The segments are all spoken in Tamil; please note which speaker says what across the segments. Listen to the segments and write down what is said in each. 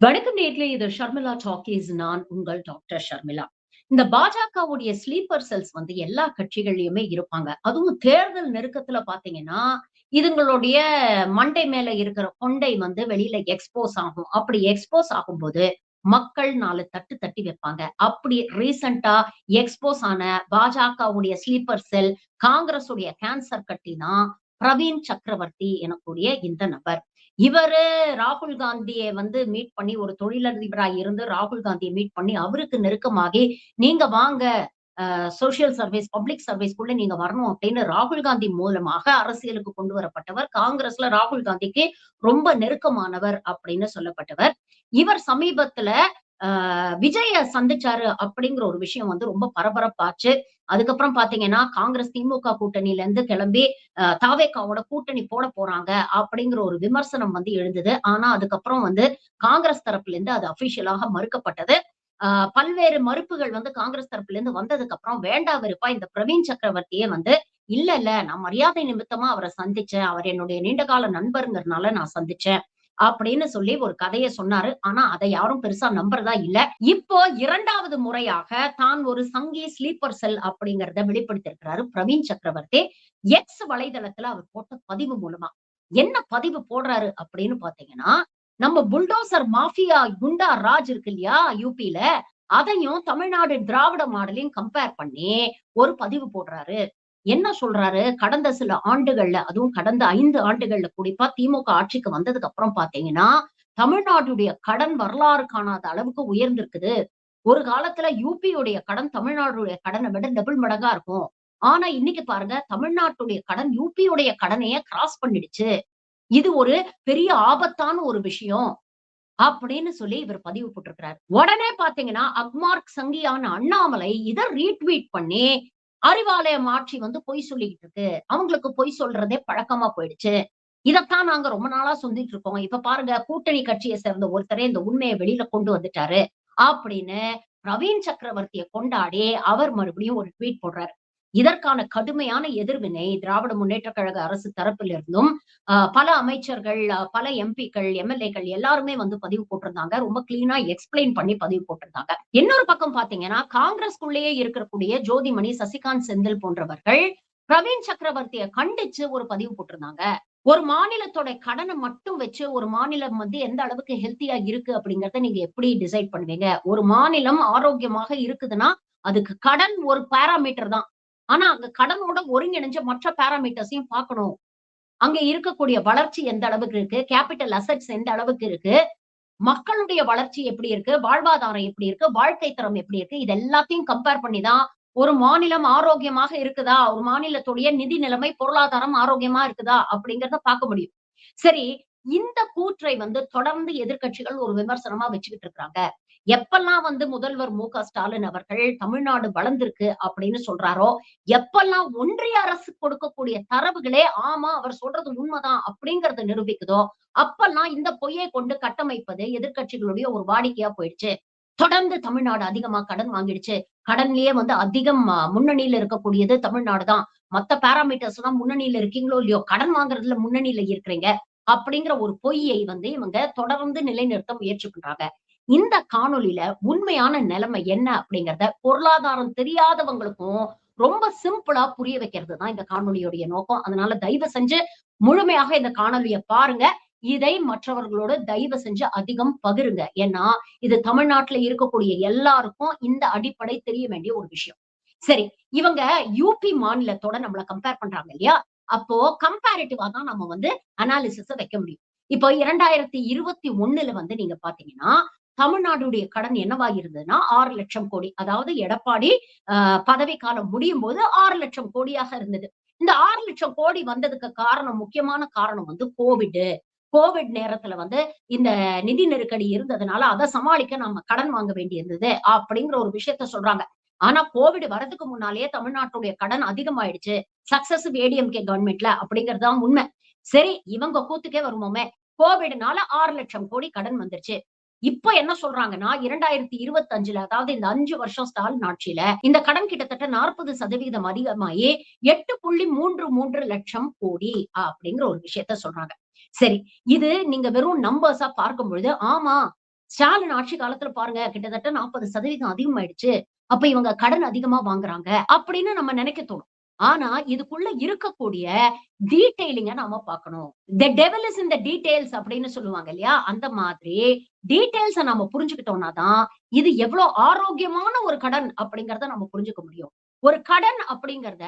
Speaker 1: வணக்கம் நேர்களே இது ஷர்மிளா டாக்கீஸ் நான் உங்கள் டாக்டர் ஷர்மிளா. இந்த பாஜகவுடைய ஸ்லீப்பர் செல்ஸ் வந்து எல்லா கட்சிகள்லயுமே இருப்பாங்க. அதுவும் தேர்தல் நெருக்கத்துல பாத்தீங்கன்னா இதுங்களுடைய மண்டை மேல இருக்கிற கொண்டை வந்து வெளியில எக்ஸ்போஸ் ஆகும். அப்படி எக்ஸ்போஸ் ஆகும்போது மக்கள் நாலு தட்டு தட்டி வைப்பாங்க. அப்படி ரீசண்டா எக்ஸ்போஸ் ஆன பாஜகவுடைய ஸ்லீப்பர் செல் காங்கிரஸ் உடைய கேன்சர் கட்டி தான் பிரவீன் சக்கரவர்த்தி எனக்கூடிய இந்த நபர். இவரு ராகுல் காந்தியை வந்து மீட் பண்ணி ஒரு தொழிலதிபராக இருந்து ராகுல் காந்தியை மீட் பண்ணி அவருக்கு நெருக்கமாகி நீங்க வாங்க சோசியல் சர்வீஸ் பப்ளிக் சர்வீஸ்க்குள்ள நீங்க வரணும் அப்படின்னு ராகுல் காந்தி மூலமாக அரசியலுக்கு கொண்டு வரப்பட்டவர். காங்கிரஸ்ல ராகுல் காந்திக்கு ரொம்ப நெருக்கமானவர் அப்படின்னு சொல்லப்பட்டவர். இவர் சமீபத்துல விஜய சந்திச்சாரு அப்படிங்கிற ஒரு விஷயம் வந்து ரொம்ப பரபரப்பாச்சு. அதுக்கப்புறம் பாத்தீங்கன்னா காங்கிரஸ் திமுக கூட்டணியில இருந்து கிளம்பி தாவேக்காவோட கூட்டணி போட போறாங்க அப்படிங்கிற ஒரு விமர்சனம் வந்து எழுந்தது. ஆனா அதுக்கப்புறம் வந்து காங்கிரஸ் தரப்புல இருந்து அது அபிஷியலாக மறுக்கப்பட்டது. பல்வேறு மறுப்புகள் வந்து காங்கிரஸ் தரப்புல இருந்து வந்ததுக்கு அப்புறம் வேண்டா வெறுப்பா இந்த பிரவீன் சக்கரவர்த்தியே வந்து இல்ல இல்ல நான் மரியாதை நிமித்தமா அவரை சந்திச்சேன். அவர் என்னுடைய நீண்டகால நண்பருங்கிறதுனால நான் சந்திச்சேன். அப்படின்னு சொல்லி ஒரு கதையை சொன்னாரு. ஆனா அதை யாரும் பெருசா நம்புறதா இல்ல. இப்போ இரண்டாவது முறையாக தான் ஒரு சங்கி ஸ்லீப்பர் செல் அப்படிங்கறத வெளிப்படுத்திருக்கிறாரு பிரவீன் சக்கரவர்த்தி. எக்ஸ் வலைதளத்துல அவர் போட்ட பதிவு மூலமா. என்ன பதிவு போடுறாரு அப்படின்னு பாத்தீங்கன்னா நம்ம புல்டோசர் மாஃபியா குண்டா ராஜ் இருக்கு இல்லையா யூபில? அதையும் தமிழ்நாடு திராவிட மாடலையும் கம்பேர் பண்ணி ஒரு பதிவு போடுறாரு. என்ன சொல்றாரு? கடந்த சில ஆண்டுகள்ல அதுவும் கடந்த ஐந்து ஆண்டுகள்ல குறிப்பா திமுக ஆட்சிக்கு வந்ததுக்கு அப்புறம் பாத்தீங்கன்னா தமிழ்நாட்டுடைய கடன் வரலாறு காணாத அளவுக்கு உயர்ந்திருக்குது. ஒரு காலத்துல யூபியுடைய கடன் தமிழ்நாடுடைய கடனை விட டபுள் மடங்கா இருக்கும். ஆனா இன்னைக்கு பாருங்க தமிழ்நாட்டுடைய கடன் யூபியுடைய கடனையே கிராஸ் பண்ணிடுச்சு. இது ஒரு பெரிய ஆபத்தான ஒரு விஷயம் அப்படின்னு சொல்லி இவர் பதிவு போட்டிருக்கிறார். உடனே பாத்தீங்கன்னா அக்மார்க் சங்கியான அண்ணாமலை இதை ரீட்வீட் பண்ணி அறிவாலயம் ஆட்சி வந்து பொய் சொல்லிக்கிட்டு இருக்கு. அவங்களுக்கு பொய் சொல்றதே பழக்கமா போயிடுச்சு. இதத்தான் நாங்க ரொம்ப நாளா சொல்லிட்டு இருக்கோம். இப்ப பாருங்க கூட்டணி கட்சியை சேர்ந்த ஒருத்தரே இந்த உண்மையை வெளியில கொண்டு வந்துட்டாரு. அப்படின்னு பிரவீன் சக்கரவர்த்தியை கொண்டாடி அவர் மறுபடியும் ஒரு ட்வீட் போடுறாரு. இதற்கான கடுமையான எதிர்வினை திராவிட முன்னேற்ற கழக அரசு தரப்பில் இருந்தும் பல அமைச்சர்கள் பல எம்பிக்கள் எம்எல்ஏக்கள் எல்லாருமே வந்து பதிவு போட்டிருந்தாங்க. ரொம்ப கிளீனா எக்ஸ்பிளைன் பண்ணி பதிவு போட்டிருந்தாங்க. இன்னொரு பக்கம் பாத்தீங்கன்னா காங்கிரஸ்குள்ளேயே இருக்கக்கூடிய ஜோதிமணி சசிகாந்த் செந்தில் போன்றவர்கள் பிரவீன் சக்கரவர்த்திய கண்டிச்சு ஒரு பதிவு போட்டிருந்தாங்க. ஒரு மாநிலத்தோட கடனை மட்டும் வச்சு ஒரு மாநிலம் வந்து எந்த அளவுக்கு ஹெல்த்தியா இருக்கு அப்படிங்கறத நீங்க எப்படி டிசைட் பண்ணுவீங்க? ஒரு மாநிலம் ஆரோக்கியமாக இருக்குதுன்னா அதுக்கு கடன் ஒரு பேராமீட்டர் தான். ஆனா அங்க கடனோட ஒருங்கிணைஞ்ச மற்ற பேராமீட்டர்ஸையும் பார்க்கணும். அங்க இருக்கக்கூடிய வளர்ச்சி எந்த அளவுக்கு இருக்கு? கேபிட்டல் அசட்ஸ் எந்த அளவுக்கு இருக்கு? மக்களுடைய வளர்ச்சி எப்படி இருக்கு? வாழ்வாதாரம் எப்படி இருக்கு? வாழ்க்கை தரம் எப்படி இருக்கு? இது எல்லாத்தையும் கம்பேர் பண்ணிதான் ஒரு மாநிலம் ஆரோக்கியமாக இருக்குதா? ஒரு மாநிலத்துடைய நிதி நிலைமை பொருளாதாரம் ஆரோக்கியமா இருக்குதா? அப்படிங்கறத பார்க்க முடியும். சரி இந்த கூற்றை வந்து தொடர்ந்து எதிர்கட்சிகள் ஒரு விமர்சனமா வச்சுக்கிட்டு இருக்கிறாங்க. எப்பெல்லாம் வந்து முதல்வர் மு க ஸ்டாலின் அவர்கள் தமிழ்நாடு வளர்ந்திருக்கு அப்படின்னு சொல்றாரோ எப்பெல்லாம் ஒன்றிய அரசு கொடுக்கக்கூடிய தரவுகளே ஆமா அவர் சொல்றது உண்மைதான் அப்படிங்கறத நிரூபிக்குதோ அப்பெல்லாம் இந்த பொய்யை கொண்டு கட்டமைப்பது எதிர்கட்சிகளுடைய ஒரு வாடிக்கையா போயிடுச்சு. தொடர்ந்து தமிழ்நாடு அதிகமா கடன் வாங்கிடுச்சு. கடன்லயே வந்து அதிகம் முன்னணியில இருக்கக்கூடியது தமிழ்நாடு தான். மத்த பேராமீட்டர்ஸ் எல்லாம் முன்னணியில இருக்கீங்களோ இல்லையோ கடன் வாங்குறதுல முன்னணியில இருக்கிறீங்க அப்படிங்கிற ஒரு பொய்யை வந்து இவங்க தொடர்ந்து நிலைநிறுத்த முயற்சி பண்றாங்க. இந்த காணொலியில உண்மையான நிலைமை என்ன அப்படிங்கறத பொருளாதாரம் தெரியாதவங்களுக்கும் ரொம்ப சிம்பிளா புரிய வைக்கிறது தான் இந்த காணொலியுடைய நோக்கம். அதனால தயவு செஞ்சு முழுமையாக இந்த காணொலியை பாருங்க. இதை மற்றவர்களோட தயவு செஞ்சு அதிகம் பகிருங்க. ஏன்னா இது தமிழ்நாட்டுல இருக்கக்கூடிய எல்லாருக்கும் இந்த அடிப்படை தெரிய வேண்டிய ஒரு விஷயம். சரி இவங்க யூபி மாநிலத்தோட நம்மள கம்பேர் பண்றாங்க இல்லையா? அப்போ கம்பேரிட்டிவா தான் நம்ம வந்து அனாலிசிஸ் வைக்க முடியும். இப்போ இரண்டாயிரத்தி இருபத்தி ஒண்ணுல வந்து நீங்க பாத்தீங்கன்னா தமிழ்நாடுடைய கடன் என்னவா இருந்ததுன்னா ஆறு லட்சம் கோடி. அதாவது எடப்பாடி ஆஹ் பதவி காலம் முடியும் போது ஆறு லட்சம் கோடியாக இருந்தது. இந்த ஆறு லட்சம் கோடி வந்ததுக்கு காரணம் முக்கியமான காரணம் வந்து கோவிட் கோவிட் நேரத்துல வந்து இந்த நிதி நெருக்கடி இருந்ததுனால அதை சமாளிக்க நம்ம கடன் வாங்க வேண்டி இருந்தது அப்படிங்கிற ஒரு விஷயத்த சொல்றாங்க. ஆனா கோவிட் வரதுக்கு முன்னாலேயே தமிழ்நாட்டுடைய கடன் அதிகமாயிடுச்சு. சக்சஸ் ஏடிஎம்கே கவர்மெண்ட்ல அப்படிங்கிறது தான் உண்மை. சரி இவங்க கூத்துக்கே வருவோமே. கோவிட்னால ஆறு லட்சம் கோடி கடன் வந்துருச்சு. இப்ப என்ன சொல்றாங்கன்னா இரண்டாயிரத்தி இருபத்தி அஞ்சுல அதாவது இந்த அஞ்சு வருஷம் ஸ்டாலின் ஆட்சியில இந்த கடன் கிட்டத்தட்ட நாற்பது சதவீதம் அதிகமாயி எட்டு புள்ளி மூன்று மூன்று லட்சம் கோடி அப்படிங்கிற ஒரு விஷயத்த சொல்றாங்க. சரி இது நீங்க வெறும் நம்பர்ஸா பார்க்கும் பொழுது ஆமா ஸ்டாலின் ஆட்சி காலத்துல பாருங்க கிட்டத்தட்ட நாற்பது சதவீதம் அதிகமாயிடுச்சு. அப்ப இவங்க கடன் அதிகமா வாங்குறாங்க அப்படின்னு நம்ம நினைக்க தோணும். ஆனா இதுக்குள்ள இருக்கக்கூடிய டீடைலிங்க நாம பார்க்கணும். த டெவல் இஸ் இந்த டீடைல்ஸ் அப்படின்னு சொல்லுவாங்க இல்லையா? அந்த மாதிரி டீடைல்ஸ நம்ம புரிஞ்சுக்கிட்டோம்னா தான் இது எவ்வளவு ஆரோக்கியமான ஒரு கடன் அப்படிங்கறத நம்ம புரிஞ்சுக்க முடியும். ஒரு கடன் அப்படிங்கறத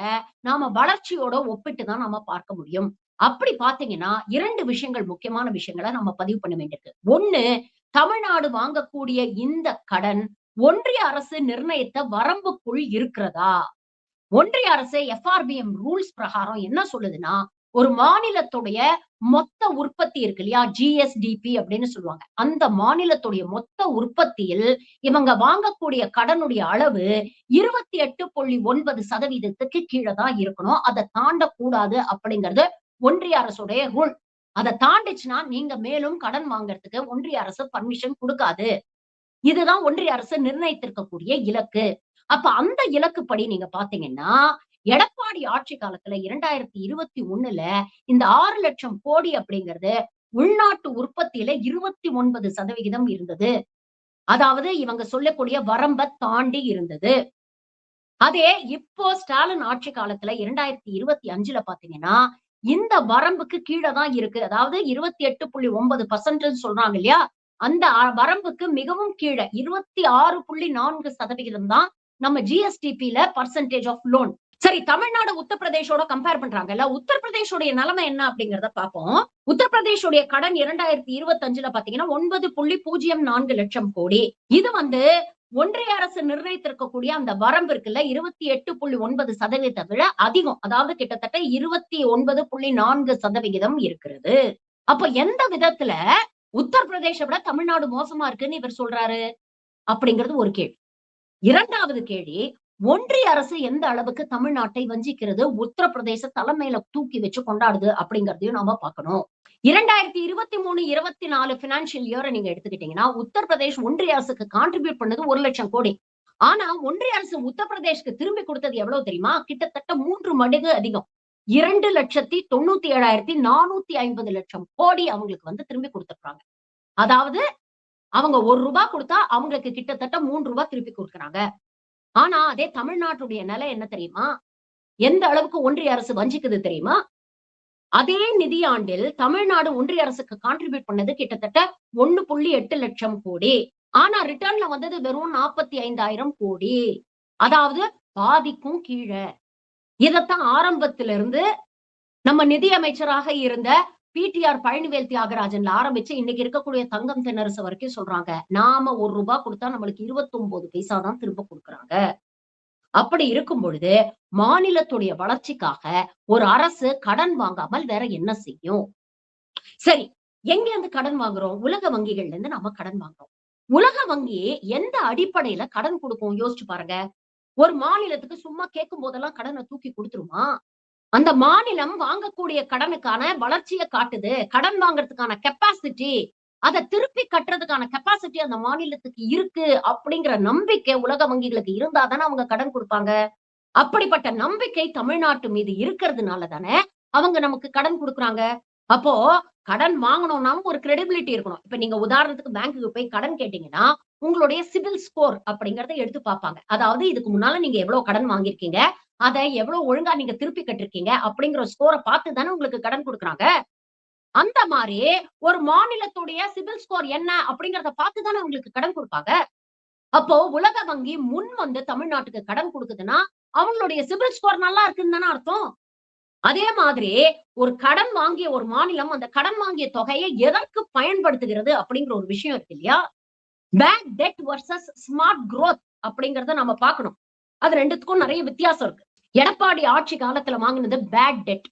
Speaker 1: நாம வளர்ச்சியோட ஒப்பிட்டு தான் நாம பார்க்க முடியும். அப்படி பாத்தீங்கன்னா இரண்டு விஷயங்கள் முக்கியமான விஷயங்களை நம்ம பதிவு பண்ண வேண்டியிருக்கு. ஒண்ணு தமிழ்நாடு வாங்கக்கூடிய இந்த கடன் ஒன்றிய அரசு நிர்ணயித்த வரம்புக்குள் இருக்கிறதா? ஒன்றிய அரசு எஃப்ஆர்பிஎம் ரூல்ஸ் பிரகாரம் என்ன சொல்லுதுன்னா ஒரு மாநிலத்துடைய மொத்த உற்பத்தி இருக்கு இல்லையா? ஜிஎஸ்டிபி அப்படின்னு சொல்லுவாங்க. அந்த மாநிலத்துடைய மொத்த உற்பத்தியில் இவங்க வாங்கக்கூடிய கடனுடைய அளவு இருபத்தி எட்டு புள்ளி ஒன்பது சதவீதத்துக்கு கீழே தான் இருக்கணும். அதை தாண்டக்கூடாது அப்படிங்கிறது ஒன்றிய அரசுடைய ரூல். அதை தாண்டிச்சுன்னா நீங்க மேலும் கடன் வாங்கறதுக்கு ஒன்றிய அரசு பர்மிஷன் கொடுக்காது. இதுதான் ஒன்றிய அரசு நிர்ணயித்திருக்கக்கூடிய இலக்கு. அப்ப அந்த இலக்குப்படி நீங்க பாத்தீங்கன்னா எடப்பாடி ஆட்சி காலத்துல இரண்டாயிரத்தி இருபத்தி ஒண்ணுல இந்த ஆறு லட்சம் கோடி அப்படிங்கிறது உள்நாட்டு உற்பத்தியில இருபத்தி ஒன்பது சதவிகிதம் இருந்தது. அதாவது இவங்க சொல்லக்கூடிய வரம்ப தாண்டி இருந்தது. அதே இப்போ ஸ்டாலின் ஆட்சி காலத்துல இரண்டாயிரத்தி இருபத்தி அஞ்சுல பாத்தீங்கன்னா இந்த வரம்புக்கு கீழே தான் இருக்கு. அதாவது இருபத்தி எட்டு புள்ளி ஒன்பது பர்சன்ட் சொல்றாங்க இல்லையா? அந்த வரம்புக்கு மிகவும் கீழே இருபத்தி ஆறு புள்ளி நான்கு சதவிகிதம் தான் நம்ம ஜிஎஸ்டிபியில பர்சன்டேஜ் ஆஃப் லோன் சரி தமிழ்நாடு உத்தரப்பிரதேஷோட கம்பேர் பண்றாங்கல்ல உத்தரப்பிரதேஷோடைய நிலைமை என்ன அப்படிங்கறத பார்ப்போம். உத்தரப்பிரதேஷோடைய கடன் இரண்டாயிரத்தி இருபத்தி அஞ்சுல பாத்தீங்கன்னா ஒன்பது புள்ளி பூஜ்ஜியம் நான்கு லட்சம் கோடி. இது வந்து ஒன்றிய அரசு நிர்ணயித்திருக்கக்கூடிய அந்த வரம்பு இருக்குல்ல இருபத்தி எட்டு புள்ளி ஒன்பது சதவீதத்தை விட அதிகம். அதாவது கிட்டத்தட்ட இருபத்தி ஒன்பது புள்ளி நான்கு சதவிகிதம் இருக்கிறது. அப்ப எந்த விதத்துல உத்தரப்பிரதேச விட தமிழ்நாடு மோசமா இருக்குன்னு இவர் சொல்றாரு? அப்படிங்கிறது ஒரு கேள்வி. இரண்டாவது கேள்வி ஒன்றிய அரசு எந்த அளவுக்கு தமிழ்நாட்டை வஞ்சிக்கிறது உத்தரப்பிரதேச தலைமையில தூக்கி வச்சு கொண்டாடுது அப்படிங்கறதையும் நாம பார்க்கணும். இரண்டாயிரத்தி இருபத்தி மூணு இருபத்தி நாலு பினான்சியல் இயரை நீங்க எடுத்துக்கிட்டீங்கன்னா உத்தரப்பிரதேஷ் ஒன்றிய அரசுக்கு கான்ட்ரிபியூட் பண்ணது ஒரு லட்சம் கோடி. ஆனா ஒன்றிய அரசு உத்தரப்பிரதேஷ்க்கு திரும்பி கொடுத்தது எவ்வளவு தெரியுமா? கிட்டத்தட்ட மூன்று மடங்கு அதிகம். இரண்டு லட்சத்தி தொண்ணூத்தி ஏழாயிரத்தி நானூத்தி ஐம்பது லட்சம் கோடி அவங்களுக்கு வந்து திரும்பி கொடுத்துருக்காங்க அதாவது அவங்க ஒரு ரூபாய் கொடுத்தா அவங்களுக்கு கிட்டத்தட்ட மூன்று ரூபாய் திருப்பி கொடுக்குறாங்க. ஆனா அதே தமிழ்நாட்டுடைய நிலை என்ன தெரியுமா? எந்த அளவுக்கு ஒன்றிய அரசு வஞ்சிக்குது தெரியுமா? அதே நிதியாண்டில் தமிழ்நாடு ஒன்றிய அரசுக்கு கான்ட்ரிபியூட் பண்ணது கிட்டத்தட்ட ஒண்ணு புள்ளி எட்டு லட்சம் கோடி. ஆனா ரிட்டர்ன்ல வந்தது வெறும் நாற்பத்தி ஐந்தாயிரம் கோடி. அதாவது பாதிக்கும் கீழே. இதத்தான் ஆரம்பத்திலிருந்து இருந்து நம்ம நிதி அமைச்சராக இருந்த பிடிஆர் பழனிவேல் தியாகராஜன்ல ஆரம்பிச்சு இன்னைக்கு இருக்கக்கூடிய தங்கம் தென்னரசு வரைக்கும் சொல்றாங்க. நாம ஒரு ரூபாய் கொடுத்தா நம்மளுக்கு இருபத்தி ஒன்பது பைசா தான் திரும்ப கொடுக்குறாங்க. அப்படி இருக்கும் பொழுது மாநிலத்துடைய வளர்ச்சிக்காக ஒரு அரசு கடன் வாங்காமல் வேற என்ன செய்யும்? சரி எங்க இருந்து கடன் வாங்குறோம்? உலக வங்கிகள்ல இருந்து நம்ம கடன் வாங்குறோம். உலக வங்கி எந்த அடிப்படையில கடன் கொடுக்கும்? யோசிச்சு பாருங்க. ஒரு மாநிலத்துக்கு சும்மா கேட்கும் போதெல்லாம் கடனை தூக்கி கொடுத்துருமா? அந்த மாநிலம் வாங்கக்கூடிய கடனுக்கான வளர்ச்சியை காட்டுது. கடன் வாங்குறதுக்கான கெப்பாசிட்டி அதை திருப்பி கட்டுறதுக்கான கெப்பாசிட்டி அந்த மாநிலத்துக்கு இருக்கு அப்படிங்கிற நம்பிக்கை உலக வங்கிகளுக்கு இருந்தா தானே அவங்க கடன் கொடுப்பாங்க. அப்படிப்பட்ட நம்பிக்கை தமிழ்நாட்டு மீது இருக்கிறதுனால தானே அவங்க நமக்கு கடன் கொடுக்குறாங்க. அப்போ கடன் வாங்கணும்னாலும் ஒரு கிரெடிபிலிட்டி இருக்கணும். இப்ப நீங்க உதாரணத்துக்கு பேங்க்குக்கு போய் கடன் கேட்டீங்கன்னா உங்களுடைய சிவில் ஸ்கோர் அப்படிங்கறத எடுத்து பார்ப்பாங்க. அதாவது இதுக்கு முன்னால நீங்க எவ்வளவு கடன் வாங்கியிருக்கீங்க? அதை எவ்வளவு ஒழுங்கா நீங்க திருப்பி கட்டிருக்கீங்க அப்படிங்கிற ஸ்கோரை பார்த்து தானே உங்களுக்கு கடன் கொடுக்குறாங்க? அந்த மாதிரி ஒரு மாநிலத்துடைய சிவில் ஸ்கோர் என்ன அப்படிங்கறத பார்த்து தானே உங்களுக்கு கடன் கொடுப்பாங்க? அப்போ உலக வங்கி முன் வந்து தமிழ்நாட்டுக்கு கடன் கொடுக்குதுன்னா அவங்களுடைய சிவில் ஸ்கோர் நல்லா இருக்குன்னு தானே அர்த்தம்? அதே மாதிரி ஒரு கடன் வாங்கிய ஒரு மாநிலம் அந்த கடன் வாங்கிய தொகையை எதற்கு பயன்படுத்துகிறது அப்படிங்கிற ஒரு விஷயம் இருக்கு இல்லையா? Bad debt versus smart growth அப்படிங்கறத நம்ம பார்க்கணும். அது ரெண்டுத்துக்கும் நிறைய வித்தியாசம் இருக்கு. எடப்பாடி ஆட்சி காலத்துல வாங்கினது பேட் டெட்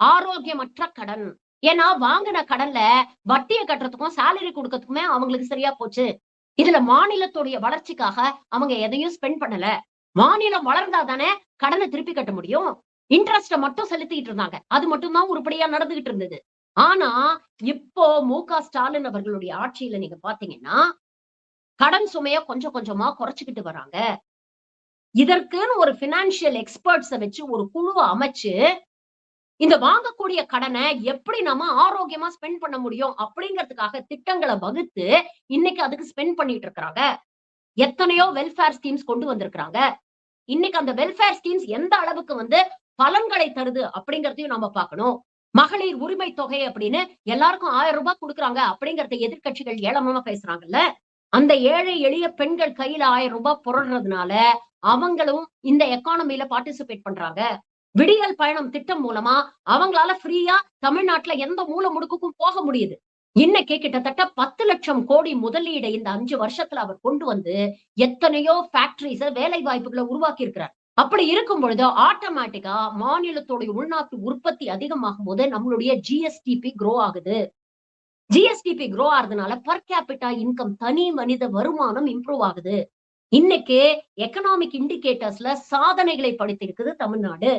Speaker 1: ஆரோக்கியமற்ற கடன். ஏன்னா வாங்கின கடன்ல வட்டியை கட்டுறதுக்கும் சேலரி கொடுக்கறதுக்குமே அவங்களுக்கு சரியா போச்சு. இதுல மாநிலத்துடைய வளர்ச்சிக்காக அவங்க எதையும் ஸ்பெண்ட் பண்ணல. மாநிலம் வளர்ந்தா தானே கடனை திருப்பி கட்ட முடியும். இன்ட்ரெஸ்ட மட்டும் செலுத்திட்டு இருந்தாங்க. அது மட்டும்தான் உருப்படியா நடந்துகிட்டு இருந்தது. ஆனா இப்போ மு க ஸ்டாலின் அவர்களுடைய ஆட்சியில நீங்க பாத்தீங்கன்னா கடன் சுமைய கொஞ்சம் கொஞ்சமா குறைச்சுக்கிட்டு வராங்க. இதற்குன்னு ஒரு பினான்சியல் எக்ஸ்பர்ட்ஸை வச்சு ஒரு குழுவை அமைச்சு இந்த வாங்கக்கூடிய கடனை எப்படி நம்ம ஆரோக்கியமா ஸ்பெண்ட் பண்ண முடியும் அப்படிங்கிறதுக்காக திட்டங்களை வகுத்து இன்னைக்கு அதுக்கு ஸ்பெண்ட் பண்ணிட்டு இருக்கிறாங்க. எத்தனையோ வெல்ஃபேர் ஸ்கீம்ஸ் கொண்டு வந்திருக்கிறாங்க. இன்னைக்கு அந்த வெல்ஃபேர் ஸ்கீம்ஸ் எந்த அளவுக்கு வந்து பலன்களை தருது அப்படிங்கறதையும் நம்ம பார்க்கணும். மகளிர் உரிமை தொகை அப்படின்னு எல்லாருக்கும் ஆயிரம் ரூபாய் கொடுக்குறாங்க அப்படிங்கறத எதிர்க்கட்சிகள் ஏளனமா பேசுறாங்கல்ல? அந்த ஏழை எளிய பெண்கள் கையில ஆயிரம் ரூபாய் புரடுறதுனால அவங்களும் இந்த எக்கானமில பார்ட்டிசிபேட் பண்றாங்க. விடியல் பயணம் திட்டம் மூலமா அவங்களால ஃப்ரீயா தமிழ்நாட்டுல எந்த மூல முடுக்குக்கும் போக முடியுது. இன்னைக்கு கிட்டத்தட்ட பத்து லட்சம் கோடி முதலீடை இந்த அஞ்சு வருஷத்துல அவர் கொண்டு வந்து எத்தனையோ ஃபேக்டரிஸ வேலை வாய்ப்புகளை உருவாக்கி இருக்கிறார் அப்படி இருக்கும் பொழுது ஆட்டோமேட்டிக்கா மாநிலத்தோடைய உள்நாட்டு உற்பத்தி அதிகமாகும் போது நம்மளுடைய ஜிஎஸ்டிபி க்ரோ ஆகுது. ஜிஎஸ்டிபி க்ரோ ஆகுறதுனால பர் கேபிட்டா இன்கம் தனி மனித வருமானம் இம்ப்ரூவ் ஆகுது. இன்னைக்கு எக்கனாமிக் இண்டிகேட்டர்ஸ்ல சாதனைகளை படுத்திருக்குது தமிழ்நாடு.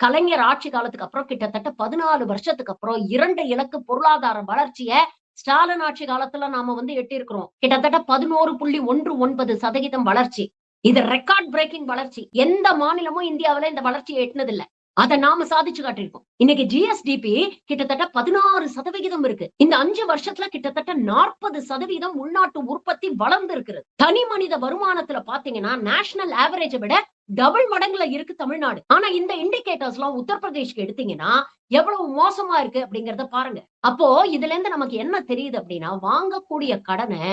Speaker 1: கலைஞர் ஆட்சி காலத்துக்கு அப்புறம் கிட்டத்தட்ட பதினாலு வருஷத்துக்கு அப்புறம் இரண்டு இலக்கு பொருளாதார வளர்ச்சிய ஸ்டாலின் ஆட்சி காலத்துல நாம வந்து எட்டியிருக்கிறோம். கிட்டத்தட்ட பதினோரு புள்ளி ஒன்று ஒன்பது சதவீதம் வளர்ச்சி. இது ரெக்கார்ட் பிரேக்கிங் வளர்ச்சி. எந்த மாநிலமும் இந்தியாவில இந்த வளர்ச்சியை எட்டினது இல்ல அதை நாம சாதிச்சு காட்டியிருக்கோம். இன்னைக்கு ஜிஎஸ்டிபி கிட்டத்தட்ட பதினாறு சதவிகிதம் இருக்கு. இந்த அஞ்சு வருஷத்துல கிட்டத்தட்ட நாற்பது சதவீதம் உள்நாட்டு உற்பத்தி வளர்ந்து இருக்கிறது தனி மனித வருமானத்துல பாத்தீங்கன்னா நேஷனல் ஆவரேஜை விட டபுள் மடங்குல இருக்கு தமிழ்நாடு. ஆனா இந்த இண்டிகேட்டர்ஸ் எல்லாம் உத்தரப்பிரதேஷ்க்கு எடுத்தீங்கன்னா எவ்வளவு மோசமா இருக்கு அப்படிங்கறத பாருங்க. அப்போ இதுல இருந்து நமக்கு என்ன தெரியுது அப்படின்னா வாங்கக்கூடிய கடனை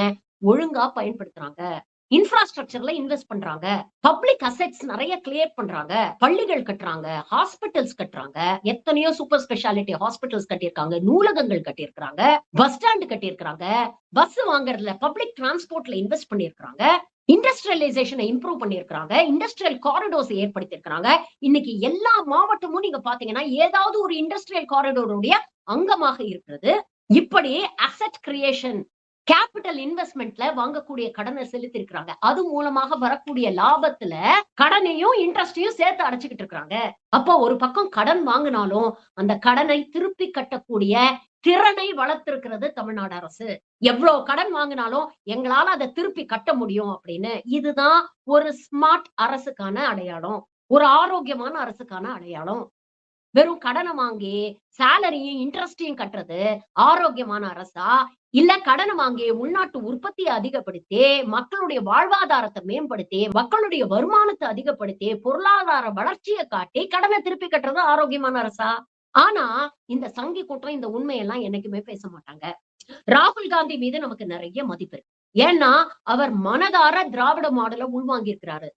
Speaker 1: ஒழுங்கா பயன்படுத்துறாங்க. இன்ஃப்ராஸ்ட்ரக்சர்ல இன்வெஸ்ட் பண்றாங்க. பப்ளிக் அசெட்ஸ் நிறைய கிளியர் பண்றாங்க. பள்ளிகள் கட்டுறாங்க. ஹாஸ்பிட்டல்ஸ் கட்டுறாங்க. எத்தனையோ சூப்பர் ஸ்பெஷாலிட்டி ஹாஸ்பிட்டல்ஸ் கட்டியிருக்காங்க. நூலகங்கள் கட்டியிருக்கிறாங்க. பஸ் ஸ்டாண்ட் கட்டியிருக்கிறாங்க. பஸ் வாங்குறதுல பப்ளிக் டிரான்ஸ்போர்ட்ல இன்வெஸ்ட் பண்ணிருக்காங்க இண்டஸ்ட்ரியலைசேஷனை இம்ப்ரூவ் பண்ணியிருக்காங்க இண்டஸ்ட்ரியல் காரிடோர்ஸ் ஏற்படுத்தியிருக்காங்க இன்னைக்கு எல்லா மாவட்டமும் நீங்க பாத்தீங்கன்னா ஏதாவது ஒரு இண்டஸ்ட்ரியல் காரிடோருடைய அங்கமாக இருக்கிறது. இப்படி அசெட் கிரியேஷன் கேபிட்டல் இன்வெஸ்ட்மெண்ட்ல வாங்கக்கூடிய கடனை செலுத்தி இருக்கிறாங்க அது மூலமாக வரக்கூடிய லாபத்துல கடனையும் இன்ட்ரெஸ்டையும் சேர்த்து அடைச்சுக்கிட்டு இருக்காங்க. அப்போ ஒரு பக்கம் கடன் வாங்கினாலும் அந்த கடனை திருப்பி கட்டக்கூடிய திறனை வளர்த்திருக்கிறது தமிழ்நாடு அரசு. எவ்வளவு கடன் வாங்கினாலும் எங்களால அதை திருப்பி கட்ட முடியும் அப்படின்னு. இதுதான் ஒரு ஸ்மார்ட் அரசுக்கான அடையாளம். ஒரு ஆரோக்கியமான அரசுக்கான அடையாளம். வெறும் கடனை வாங்கி சேலரியும் இன்ட்ரெஸ்டையும் கட்டுறது ஆரோக்கியமான அரசா? இல்ல கடன் வாங்கி உள்நாட்டு உற்பத்தியை அதிகப்படுத்தி மக்களுடைய வாழ்வாதாரத்தை மேம்படுத்தி மக்களுடைய வருமானத்தை அதிகப்படுத்தி பொருளாதார வளர்ச்சியை காட்டி கடனை திருப்பி கட்டுறது ஆரோக்கியமான அரசா? ஆனா இந்த சங்கி கூட்டம் இந்த உண்மையெல்லாம் என்னைக்குமே பேச மாட்டாங்க. ராகுல் காந்தி மீது நமக்கு நிறைய மதிப்பு இருக்கு. ஏன்னா அவர் மனதார திராவிட மாடலை உள்வாங்கி இருக்கிறாரு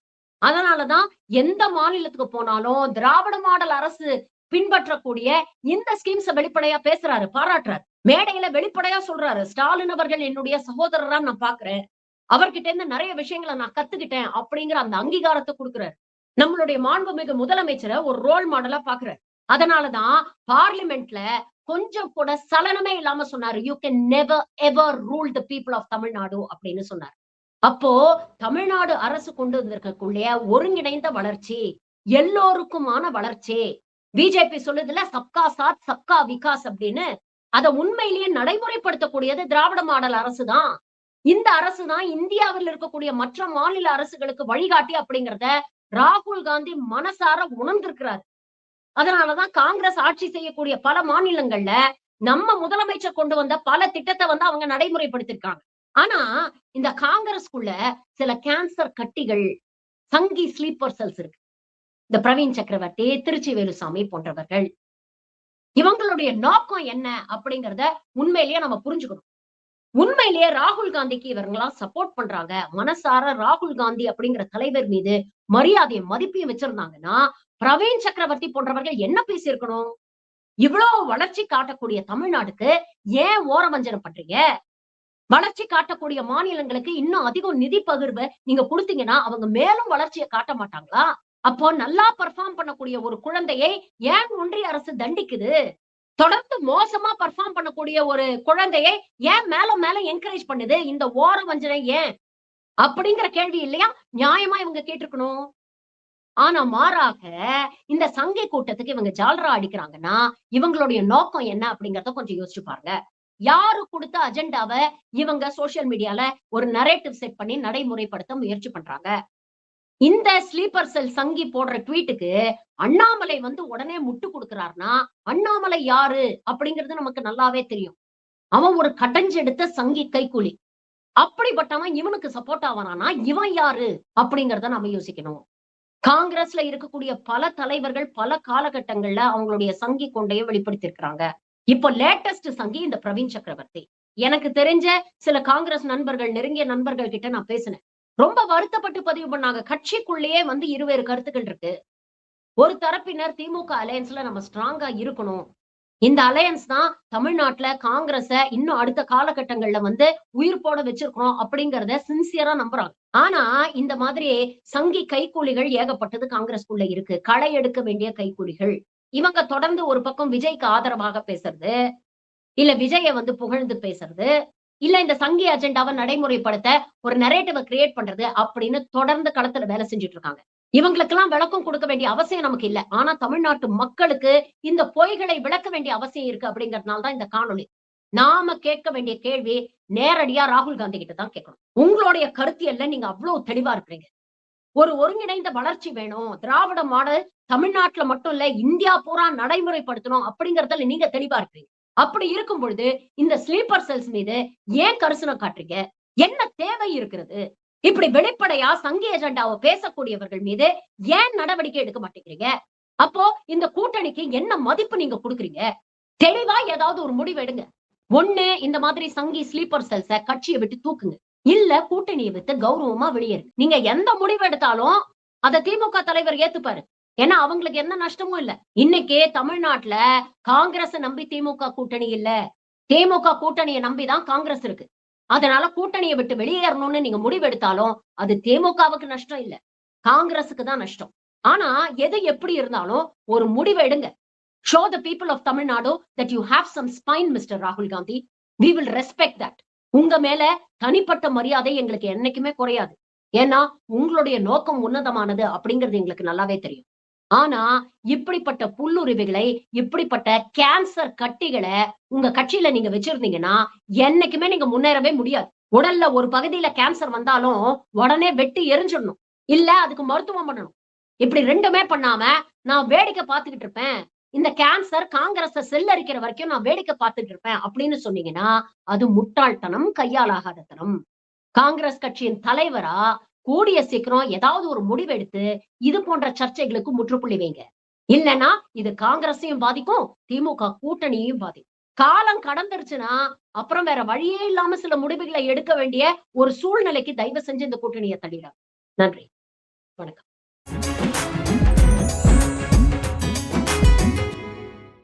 Speaker 1: அதனாலதான் எந்த மாநிலத்துக்கு போனாலும் திராவிட மாடல் அரசு பின்பற்றக்கூடிய இந்த ஸ்கீம்ஸை வெளிப்படையா பேசுறாரு பாராட்டுறாரு. மேடையில வெளிப்படையா சொல்றாரு ஸ்டாலின் அவர்கள் என்னுடைய சகோதரரா நான் பாக்குறேன். அவர்கிட்ட இருந்து நிறைய விஷயங்களை நான் கத்துக்கிட்டேன் அப்படிங்கிற அந்த அங்கீகாரத்தை கொடுக்குறாரு. நம்மளுடைய மாண்புமிகு முதலமைச்சரை ஒரு ரோல் மாடலா பாக்குறாரு. அதனாலதான் பார்லிமெண்ட்ல கொஞ்சம் கூட சலனமே இல்லாம சொன்னாரு. You can never ever rule the people of Tamil Nadu அப்படின்னு சொன்னார். அப்போ தமிழ்நாடு அரசு கொண்டு வந்திருக்கக்கூடிய ஒருங்கிணைந்த வளர்ச்சி எல்லோருக்குமான வளர்ச்சி. பிஜேபி சொல்லுதுல சப்கா சாத் சப்கா விகாஸ் அப்படின்னு அதை உண்மையிலேயே நடைமுறைப்படுத்தக்கூடியது திராவிட மாடல் அரசு தான் இந்த அரசு தான் இந்தியாவில் இருக்கக்கூடிய மற்ற மாநில அரசுகளுக்கு வழிகாட்டி அப்படிங்கிறத ராகுல் காந்தி மனசார உணர்ந்திருக்கிறார். அதனாலதான் காங்கிரஸ் ஆட்சி செய்யக்கூடிய பல மாநிலங்கள்ல நம்ம முதலமைச்சர் கொண்டு வந்த பல திட்டத்தை வந்து அவங்க நடைமுறைப்படுத்திருக்காங்க. ஆனா இந்த காங்கிரஸ்குள்ள சில கேன்சர் கட்டிகள் சங்கி ஸ்லீப்பர் செல்ஸ் இருக்கு. இந்த பிரவீன் சக்கரவர்த்தி திருச்சி வேலுசாமி போன்றவர்கள் இவங்களுடைய நோக்கம் என்ன அப்படிங்கறத உண்மையிலேயே நம்ம புரிஞ்சுக்கணும். உண்மையிலேயே ராகுல் காந்திக்கு இவங்களாம் சப்போர்ட் பண்றாங்க. மனசார ராகுல் காந்தி அப்படிங்கிற தலைவர் மீது மரியாதையும் மதிப்பையும் வச்சிருந்தாங்கன்னா பிரவீன் சக்கரவர்த்தி போன்றவர்கள் என்ன பேசியிருக்கணும்? இவ்வளவு வளர்ச்சி காட்டக்கூடிய தமிழ்நாடுக்கு ஏன் ஓரவஞ்சனம் பண்றீங்க? வளர்ச்சி காட்டக்கூடிய மாநிலங்களுக்கு இன்னும் அதிகம் நிதி பகிர்வை நீங்க கொடுத்தீங்கன்னா அவங்க மேலும் வளர்ச்சியை காட்ட மாட்டாங்களா? அப்போ நல்லா பர்ஃபார்ம் பண்ணக்கூடிய ஒரு குழந்தையை ஏன் ஒன்றிய அரசு தண்டிக்குது? தொடர்ந்து மோசமா பர்ஃபார்ம் பண்ணக்கூடிய ஒரு குழந்தையை ஏன் மேல மேல என்கரேஜ் பண்ணுது? இந்த ஓர வஞ்சனை ஏன்? அப்படிங்கிற கேள்வி இல்லையா? நியாயமா இவங்க கேட்டிருக்கணும். ஆனா மாறாக இந்த சங்கை கூட்டத்துக்கு இவங்க ஜாலரா அடிக்கிறாங்கன்னா இவங்களுடைய நோக்கம் என்ன அப்படிங்கறத கொஞ்சம் யோசிச்சு பாருங்க. யாரு கொடுத்த அஜெண்டாவை இவங்க சோசியல் மீடியால ஒரு நரேட்டிவ் செட் பண்ணி நடைமுறைப்படுத்த முயற்சி பண்றாங்க? இந்த ஸ்லீப்பர் செல் சங்கி போடுற ட்வீட்டுக்கு அண்ணாமலை வந்து உடனே முட்டு கொடுக்கிறார்னா அண்ணாமலை யாரு? அப்படிங்கிறது நமக்கு நல்லாவே தெரியும். அவன் ஒரு கடைஞ்செடுத்த சங்கி கைக்கூலி. அப்படிப்பட்டவன் இவனுக்கு சப்போர்ட் ஆவானா இவன் யாரு? அப்படிங்கிறத நம்ம யோசிக்கணும். காங்கிரஸ்ல இருக்கக்கூடிய பல தலைவர்கள் பல காலகட்டங்கள்ல அவங்களுடைய சங்கி கொண்டையை வெளிப்படுத்தியிருக்கிறாங்க. இப்போ லேட்டஸ்ட் சங்கி இந்த பிரவீன் சக்கரவர்த்தி. எனக்கு தெரிஞ்ச சில காங்கிரஸ் நண்பர்கள் நெருங்கிய நண்பர்கள் கிட்ட நான் பேசினேன். ரொம்ப வருத்தப்பட்டு பதிவு பண்ணாங்க. கட்சிக்குள்ளேயே வந்து இருவேறு கருத்துக்கள் இருக்கு. ஒரு தரப்பினர் திமுக அலையன்ஸ்ல நம்ம ஸ்ட்ராங்கா இருக்கணும். இந்த அலையன்ஸ் தான் தமிழ்நாட்டுல காங்கிரஸ இன்னும் அடுத்த காலகட்டங்கள்ல வந்து உயிர் போட வச்சிருக்கிறோம் அப்படிங்கறத சின்சியரா நம்புறாங்க. ஆனா இந்த மாதிரி சங்கி கைக்கூலிகள் ஏகப்பட்டது காங்கிரஸ்குள்ள இருக்கு. களை எடுக்க வேண்டிய கைக்கூலிகள். இவங்க தொடர்ந்து ஒரு பக்கம் விஜய்க்கு ஆதரவாக பேசுறது இல்ல விஜய வந்து புகழ்ந்து பேசுறது இல்ல இந்த சங்கி அஜெண்டாவை நடைமுறைப்படுத்த ஒரு நரேட்டிவை கிரியேட் பண்றது அப்படின்னு தொடர்ந்து களத்துல வேலை செஞ்சுட்டு இருக்காங்க. இவங்களுக்கெல்லாம் விளக்கம் கொடுக்க வேண்டிய அவசியம் நமக்கு இல்ல. ஆனா தமிழ்நாட்டு மக்களுக்கு இந்த பொய்களை விளக்க வேண்டிய அவசியம் இருக்கு அப்படிங்கறதுனால தான் இந்த காணொளி. நாம கேட்க வேண்டிய கேள்வி நேரடியா ராகுல் காந்தி கிட்ட தான் கேட்கணும். உங்களுடைய கருத்தியல்ல நீங்க அவ்வளவு தெளிவா இருக்கிறீங்க. ஒரு ஒருங்கிணைந்த வளர்ச்சி வேணும். திராவிட மாடல் தமிழ்நாட்டுல மட்டும் இல்ல இந்தியா பூரா நடைமுறைப்படுத்தணும் அப்படிங்கறதுல நீங்க தெளிவா இருக்கிறீங்க. அப்படி இருக்கும் பொழுது இந்த ஸ்லீப்பர் செல்ஸ் மீது ஏன் கரிசனம் காட்டுறீங்க? என்ன தேவை இருக்கிறது? இப்படி வெளிப்படையா சங்கி ஏஜெண்டாவை பேசக்கூடியவர்கள் மீது ஏன் நடவடிக்கை எடுக்க மாட்டேங்கிறீங்க? அப்போ இந்த கூட்டணிக்கு என்ன மதிப்பு நீங்க கொடுக்குறீங்க? தெளிவா ஏதாவது ஒரு முடிவு எடுங்க. ஒண்ணு இந்த மாதிரி சங்கி ஸ்லீப்பர் செல்ஸ கட்சியை விட்டு தூக்குங்க. இல்ல கூட்டணியை விட்டு கௌரவமா வெளியேறு நீங்க எந்த முடிவு எடுத்தாலும் அதை திமுக தலைவர் ஏத்துப்பாரு. ஏன்னா அவங்களுக்கு எந்த நஷ்டமும் இல்ல. இன்னைக்கு தமிழ்நாட்டுல காங்கிரஸ் நம்பி திமுக கூட்டணி இல்ல. திமுக கூட்டணியை நம்பிதான் காங்கிரஸ் இருக்கு. அதனால கூட்டணியை விட்டு வெளியேறணும்னு நீங்க முடிவெடுத்தாலும் அது திமுகவுக்கு நஷ்டம் இல்ல. காங்கிரஸுக்கு தான் நஷ்டம். ஆனா எது எப்படி இருந்தாலும் ஒரு முடிவு எடுங்க. Show the people of Tamil Nadu that you have some spine mister ராகுல் Gandhi we will respect that உங்க மேல தனிப்பட்ட மரியாதை எங்களுக்கு என்னைக்குமே குறையாது. ஏன்னா உங்களுடைய நோக்கம் உன்னதமானது அப்படிங்கிறது எங்களுக்கு நல்லாவே தெரியும். ஆனா இப்படிப்பட்ட புல்லுருவிகளை இப்படிப்பட்ட கேன்சர் கட்டிகளை உங்க கட்சியில நீங்க வச்சிருந்தீங்கன்னா என்னைக்குமே நீங்க முன்னேறவே முடியாது. உடல்ல ஒரு பகுதியில கேன்சர் வந்தாலும் உடனே வெட்டி எரிஞ்சிடணும். இல்ல அதுக்கு மருத்துவம் பண்ணணும். இப்படி ரெண்டுமே பண்ணாம நான் வேடிக்கை பார்த்துக்கிட்டு இருப்பேன். இந்த கேன்சர் காங்கிரஸ செல்லரிக்கிற வரைக்கும் நான் வேடிக்கை பார்த்துட்டு இருப்பேன் அப்படின்னு சொன்னீங்கன்னா அது முட்டாள்தனம் கையாலாகாதத்தனம் காங்கிரஸ் கட்சியின் தலைவரா கூடிய சீக்கிரம் ஏதாவது ஒரு முடிவெடுத்து இது போன்ற சர்ச்சைகளுக்கு முற்றுப்புள்ளி வைங்க. இல்லைன்னா இது காங்கிரஸையும் பாதிக்கும் திமுக கூட்டணியையும் பாதிக்கும். காலம் கடந்துருச்சுன்னா அப்புறம் வேற வழியே இல்லாம சில முடிவுகளை எடுக்க வேண்டிய ஒரு சூழ்நிலைக்கு தயவு செஞ்சு இந்த கூட்டணியை தள்ளிடாது நன்றி. வணக்கம்.